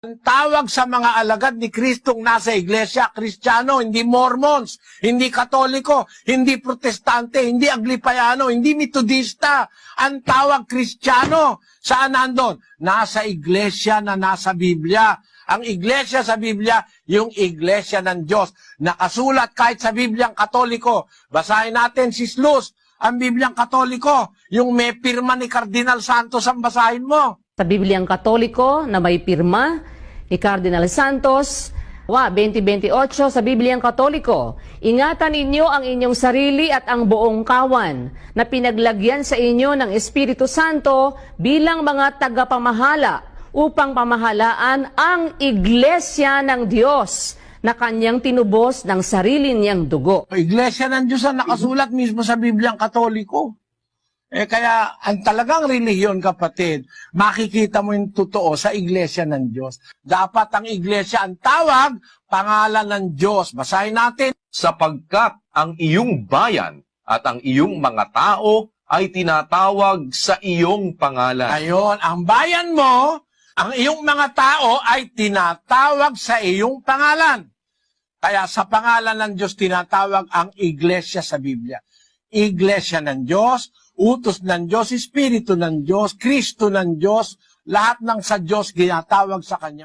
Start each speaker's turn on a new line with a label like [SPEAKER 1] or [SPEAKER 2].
[SPEAKER 1] Ang tawag sa mga alagad ni Kristong nasa iglesia, Kristiyano, hindi Mormons, hindi Katoliko, hindi Protestante, hindi Aglipayano, hindi Metodista. Ang tawag Kristiyano, saan nandun? Nasa iglesia na nasa Biblia. Ang iglesia sa Biblia, yung iglesia ng Diyos. Nakasulat kahit sa Bibliang Katoliko. Basahin natin si Slus, ang Bibliang Katoliko. Yung may pirma ni Cardinal Santos ang basahin mo.
[SPEAKER 2] Sa Bibliang Katoliko na may pirma ni Cardinal Santos, wa 2028 sa Bibliang Katoliko, ingatan ninyo ang inyong sarili at ang buong kawan na pinaglagyan sa inyo ng Espiritu Santo bilang mga tagapamahala upang pamahalaan ang iglesia ng Diyos na kanyang tinubos ng sarili niyang dugo.
[SPEAKER 1] Iglesia ng Diyos ang nakasulat mismo sa Bibliang Katoliko. Eh kaya ang talagang relihiyon kapatid, makikita mo yung totoo sa iglesia ng Diyos. Dapat ang iglesia ang tawag, pangalan ng Diyos. Basahin natin.
[SPEAKER 3] sapagkat ang iyong bayan at ang iyong mga tao ay tinatawag sa iyong pangalan.
[SPEAKER 1] Ayon, ang bayan mo, ang iyong mga tao ay tinatawag sa iyong pangalan. Kaya sa pangalan ng Diyos tinatawag ang iglesia sa Biblia. Iglesia ng Diyos, utos ng Diyos, Espiritu ng Diyos, Kristo ng Diyos, lahat ng sa Diyos ginatawag sa Kanya.